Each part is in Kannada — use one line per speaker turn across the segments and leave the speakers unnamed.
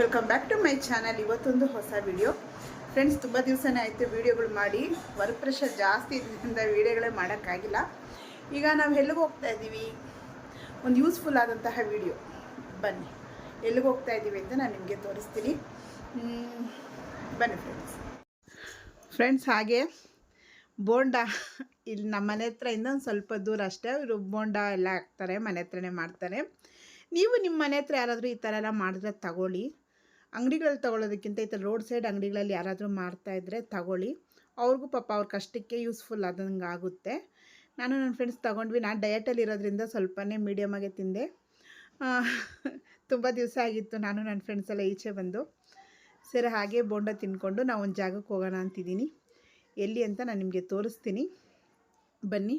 Welcome back to my channel ಇವತ್ತೊಂದು ಹೊಸ ವಿಡಿಯೋ ಫ್ರೆಂಡ್ಸ್ ತುಂಬ ದಿವಸನೇ ಆಯಿತು ವೀಡಿಯೋಗಳು ಮಾಡಿ. ವರ್ಕ್ ಪ್ರೆಷರ್ ಜಾಸ್ತಿ ಇದರಿಂದ ವೀಡಿಯೋಗಳೇ ಮಾಡೋಕ್ಕಾಗಿಲ್ಲ. ಈಗ ನಾವು ಎಲ್ಲಿಗೆ ಹೋಗ್ತಾ ಇದ್ದೀವಿ ಒಂದು ಯೂಸ್ಫುಲ್ ಆದಂತಹ ವೀಡಿಯೋ ಬನ್ನಿ. ಎಲ್ಲಿಗೆ ಹೋಗ್ತಾ ಇದ್ದೀವಿ ಅಂತ ನಾನು ನಿಮಗೆ ತೋರಿಸ್ತೀನಿ. ಬನ್ನಿ ಫ್ರೆಂಡ್ಸ್ ಫ್ರೆಂಡ್ಸ್ ಹಾಗೆ ಬೋಂಡ, ಇಲ್ಲಿ ನಮ್ಮ ಮನೆ ಹತ್ರ ಇನ್ನೊಂದು ಸ್ವಲ್ಪ ದೂರ ಅಷ್ಟೇ. ಇವರು ಬೋಂಡ ಎಲ್ಲ ಹಾಕ್ತಾರೆ, ಮನೆ ಹತ್ರನೇ ಮಾಡ್ತಾರೆ. ನೀವು ನಿಮ್ಮ ಮನೆ ಹತ್ರ ಯಾರಾದರೂ ಈ ಥರ ಎಲ್ಲ ಮಾಡಿದ್ರೆ ತಗೊಳ್ಳಿ. ಅಂಗಡಿಗಳಲ್ಲಿ ತಗೊಳ್ಳೋದಕ್ಕಿಂತ ಈ ಥರ ರೋಡ್ ಸೈಡ್ ಅಂಗಡಿಗಳಲ್ಲಿ ಯಾರಾದರೂ ಮಾಡ್ತಾಯಿದ್ರೆ ತಗೊಳ್ಳಿ. ಅವ್ರಿಗೂ ಪಾಪ ಅವ್ರ ಕಷ್ಟಕ್ಕೆ ಯೂಸ್ಫುಲ್ ಆದಂಗೆ ಆಗುತ್ತೆ. ನಾನು ನನ್ನ ಫ್ರೆಂಡ್ಸ್ ತೊಗೊಂಡ್ವಿ. ನಾನು ಡಯಟಲ್ಲಿ ಇರೋದ್ರಿಂದ ಸ್ವಲ್ಪನೇ ಮೀಡಿಯಮಾಗೆ ತಿಂದೆ. ತುಂಬ ದಿವಸ ಆಗಿತ್ತು. ನಾನು ನನ್ನ ಫ್ರೆಂಡ್ಸ್ ಎಲ್ಲ ಈಚೆ ಬಂದು, ಸರಿ, ಹಾಗೆ ಬೋಂಡ ತಿನ್ಕೊಂಡು ನಾವು ಒಂದು ಜಾಗಕ್ಕೆ ಹೋಗೋಣ ಅಂತಿದ್ದೀನಿ. ಎಲ್ಲಿ ಅಂತ ನಾನು ನಿಮಗೆ ತೋರಿಸ್ತೀನಿ. ಬನ್ನಿ.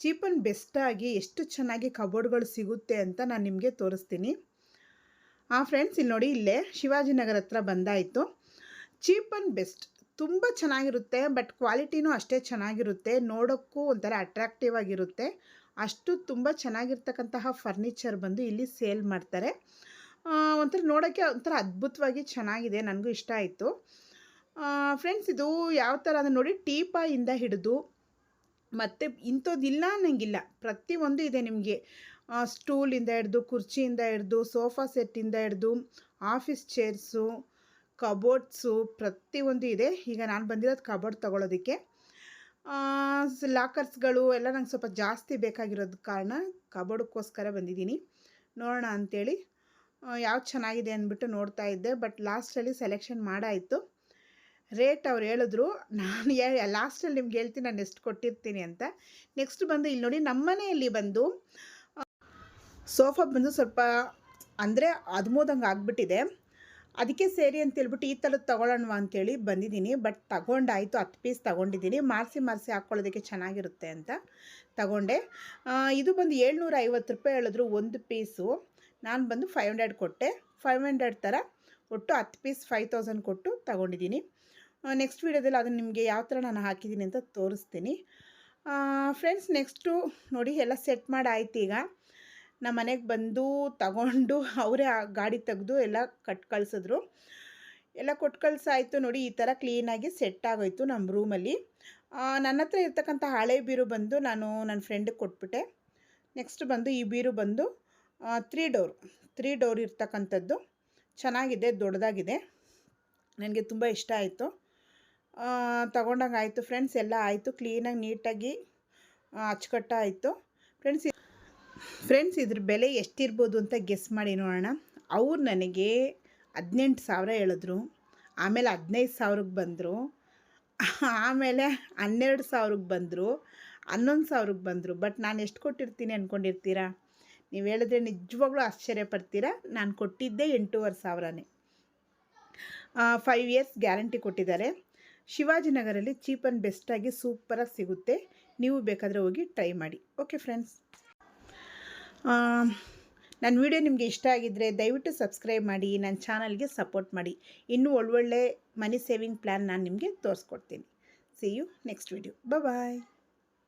ಚೀಪ್ ಆ್ಯಂಡ್ ಬೆಸ್ಟಾಗಿ ಎಷ್ಟು ಚೆನ್ನಾಗಿ ಕಬೋರ್ಡ್ಗಳು ಸಿಗುತ್ತೆ ಅಂತ ನಾನು ನಿಮಗೆ ತೋರಿಸ್ತೀನಿ. ಆ ಫ್ರೆಂಡ್ಸ್ ಇಲ್ಲಿ ನೋಡಿ ಇಲ್ಲೇ ಶಿವಾಜಿನಗರ ಹತ್ರ ಬಂದಾಯಿತು. Cheap and best. ತುಂಬ ಚೆನ್ನಾಗಿರುತ್ತೆ, ಬಟ್ ಕ್ವಾಲಿಟಿನೂ ಅಷ್ಟೇ ಚೆನ್ನಾಗಿರುತ್ತೆ. ನೋಡೋಕ್ಕೂ ಒಂಥರ ಅಟ್ರಾಕ್ಟಿವ್ ಆಗಿರುತ್ತೆ. ಅಷ್ಟು ತುಂಬ ಚೆನ್ನಾಗಿರ್ತಕ್ಕಂತಹ ಫರ್ನಿಚರ್ ಬಂದು ಇಲ್ಲಿ ಸೇಲ್ ಮಾಡ್ತಾರೆ. ಒಂಥರ ನೋಡೋಕ್ಕೆ ಒಂಥರ ಅದ್ಭುತವಾಗಿ ಚೆನ್ನಾಗಿದೆ, ನನಗೂ ಇಷ್ಟ ಆಯಿತು. ಫ್ರೆಂಡ್ಸ್ ಇದು ಯಾವ ಥರ ಅಂದರೆ ನೋಡಿ ಟೀಪಾಯಿಂದ ಹಿಡಿದು ಮತ್ತು ಇಂಥದ್ದಿಲ್ಲ ಅನ್ನಂಗಿಲ್ಲ. ಪ್ರತಿಯೊಂದು ಇದೆ ನಿಮಗೆ. ಸ್ಟೂಲಿಂದ ಹಿಡ್ದು, ಕುರ್ಚಿಯಿಂದ ಹಿಡ್ದು, ಸೋಫಾ ಸೆಟ್ಟಿಂದ ಹಿಡ್ದು, ಆಫೀಸ್ ಚೇರ್ಸು, ಕಬೋರ್ಡ್ಸು ಪ್ರತಿಯೊಂದು ಇದೆ. ಈಗ ನಾನು ಬಂದಿರೋದು ಕಬೋರ್ಡ್ ತೊಗೊಳೋದಕ್ಕೆ. ಲಾಕರ್ಸ್ಗಳು ಎಲ್ಲ ನಂಗೆ ಸ್ವಲ್ಪ ಜಾಸ್ತಿ ಬೇಕಾಗಿರೋದು ಕಾರಣ ಕಬೋರ್ಡ್ಗೋಸ್ಕರ ಬಂದಿದ್ದೀನಿ. ನೋಡೋಣ ಅಂಥೇಳಿ ಯಾವ್ದು ಚೆನ್ನಾಗಿದೆ ಅಂದ್ಬಿಟ್ಟು ನೋಡ್ತಾ ಇದ್ದೆ, ಬಟ್ ಲಾಸ್ಟಲ್ಲಿ ಸೆಲೆಕ್ಷನ್ ಮಾಡಾಯಿತು. ರೇಟ್ ಅವ್ರು ಹೇಳಿದ್ರು, ನಾನು ಲಾಸ್ಟಲ್ಲಿ ನಿಮ್ಗೆ ಹೇಳ್ತೀನಿ, ನಾನು ಎಷ್ಟು ಕೊಟ್ಟಿರ್ತೀನಿ ಅಂತ. ನೆಕ್ಸ್ಟ್ ಬಂದು ಇಲ್ಲಿ ನೋಡಿ ನಮ್ಮ ಮನೆಯಲ್ಲಿ ಬಂದು ಸೋಫಾ ಬಂದು ಸ್ವಲ್ಪ ಅಂದರೆ ಅದ್ಮೋದಂಗೆ ಆಗಿಬಿಟ್ಟಿದೆ. ಅದಕ್ಕೆ ಸೇರಿ ಅಂತ ಹೇಳ್ಬಿಟ್ಟು ಈ ಥರದ್ದು ತೊಗೊಳ್ಳೋಣ ಅಂತೇಳಿ ಬಂದಿದ್ದೀನಿ. ಬಟ್ ತಗೊಂಡಾಯಿತು, ಹತ್ತು ಪೀಸ್ ತೊಗೊಂಡಿದ್ದೀನಿ. ಮಾರಿಸಿ ಮಾರಿಸಿ ಹಾಕ್ಕೊಳ್ಳೋದಕ್ಕೆ ಚೆನ್ನಾಗಿರುತ್ತೆ ಅಂತ ತಗೊಂಡೆ. ಇದು ಬಂದು ಏಳ್ನೂರ ಐವತ್ತು ರೂಪಾಯಿ ಹೇಳಿದ್ರು ಒಂದು ಪೀಸು. ನಾನು ಬಂದು ಫೈವ್ ಹಂಡ್ರೆಡ್ ಕೊಟ್ಟೆ. ಫೈವ್ ಹಂಡ್ರೆಡ್ ಥರ ಒಟ್ಟು ಹತ್ತು ಪೀಸ್ ಫೈವ್ ತೌಸಂಡ್ ಕೊಟ್ಟು ತಗೊಂಡಿದ್ದೀನಿ. ನೆಕ್ಸ್ಟ್ ವೀಡಿಯೋದಲ್ಲಿ ಅದನ್ನು ನಿಮಗೆ ಯಾವ ಥರ ನಾನು ಹಾಕಿದ್ದೀನಿ ಅಂತ ತೋರಿಸ್ತೀನಿ. ಫ್ರೆಂಡ್ಸ್ ನೆಕ್ಸ್ಟು ನೋಡಿ ಎಲ್ಲ ಸೆಟ್ ಮಾಡಿ ಆಯ್ತು ಈಗ. ನಮ್ಮ ಮನೆಗೆ ಬಂದು ತಗೊಂಡು ಅವರೇ ಆ ಗಾಡಿ ತೆಗೆದು ಎಲ್ಲ ಕಟ್ ಕಳಿಸಿದ್ರು. ಎಲ್ಲ ಕೊಟ್ಟು ಕಳಿಸಾಯಿತು ನೋಡಿ, ಈ ಥರ ಕ್ಲೀನಾಗಿ ಸೆಟ್ ಆಗೋಯ್ತು ನಮ್ಮ ರೂಮಲ್ಲಿ ನನ್ನ ಹತ್ರ ಇರ್ತಕ್ಕಂಥ ಹಳೆ ಬೀರು ಬಂದು ನಾನು ನನ್ನ ಫ್ರೆಂಡಿಗೆ ಕೊಟ್ಬಿಟ್ಟೆ. ನೆಕ್ಸ್ಟ್ ಬಂದು ಈ ಬೀರು ಬಂದು ತ್ರೀ ಡೋರ್ ತ್ರೀ ಡೋರ್ ಇರ್ತಕ್ಕಂಥದ್ದು. ಚೆನ್ನಾಗಿದೆ, ದೊಡ್ಡದಾಗಿದೆ. ನನಗೆ ತುಂಬ ಇಷ್ಟ ಆಯಿತು. ತಗೊಂಡಂಗೆ ಆಯಿತು ಫ್ರೆಂಡ್ಸ್ ಎಲ್ಲ ಆಯಿತು ಕ್ಲೀನಾಗಿ ನೀಟಾಗಿ ಅಚ್ಚುಕಟ್ಟಾಯಿತು. ಫ್ರೆಂಡ್ಸ್ ಫ್ರೆಂಡ್ಸ್ ಇದ್ರ ಬೆಲೆ ಎಷ್ಟಿರ್ಬೋದು ಅಂತ ಗೆಸ್ ಮಾಡಿ ನೋಡೋಣ. ಅವ್ರು ನನಗೆ ಹದಿನೆಂಟು ಸಾವಿರ ಹೇಳಿದ್ರು. ಆಮೇಲೆ ಹದಿನೈದು ಸಾವಿರಕ್ಕೆ ಬಂದರು. ಆಮೇಲೆ ಹನ್ನೆರಡು ಸಾವಿರಕ್ಕೆ ಬಂದರು. ಹನ್ನೊಂದು ಸಾವಿರಕ್ಕೆ ಬಂದರು. ಬಟ್ ನಾನು ಎಷ್ಟು ಕೊಟ್ಟಿರ್ತೀನಿ ಅಂದ್ಕೊಂಡಿರ್ತೀರಾ ನೀವು ಹೇಳಿದ್ರೆ ನಿಜವಾಗ್ಲೂ ಆಶ್ಚರ್ಯ ಪಡ್ತೀರಾ? ನಾನು ಕೊಟ್ಟಿದ್ದೆ ಎಂಟೂವರೆ ಸಾವಿರನೇ. ಫೈವ್ ಇಯರ್ಸ್ ಗ್ಯಾರಂಟಿ ಕೊಟ್ಟಿದ್ದಾರೆ. ಶಿವಾಜಿನಗರಲ್ಲಿ ಚೀಪ್ ಆ್ಯಂಡ್ ಬೆಸ್ಟಾಗಿ ಸೂಪರಾಗಿ ಸಿಗುತ್ತೆ. ನೀವು ಬೇಕಾದರೆ ಹೋಗಿ ಟ್ರೈ ಮಾಡಿ. ಓಕೆ ಫ್ರೆಂಡ್ಸ್ ನನ್ನ ವಿಡಿಯೋ ನಿಮಗೆ ಇಷ್ಟ ಆಗಿದ್ದರೆ ದಯವಿಟ್ಟು ಸಬ್ಸ್ಕ್ರೈಬ್ ಮಾಡಿ, ನನ್ನ ಚಾನಲ್ಗೆ ಸಪೋರ್ಟ್ ಮಾಡಿ. ಇನ್ನೂ ಒಳ್ಳೊಳ್ಳೆ ಮನಿ ಸೇವಿಂಗ್ ಪ್ಲ್ಯಾನ್ ನಾನು ನಿಮಗೆ ತೋರಿಸ್ಕೊಡ್ತೀನಿ. See you next video bye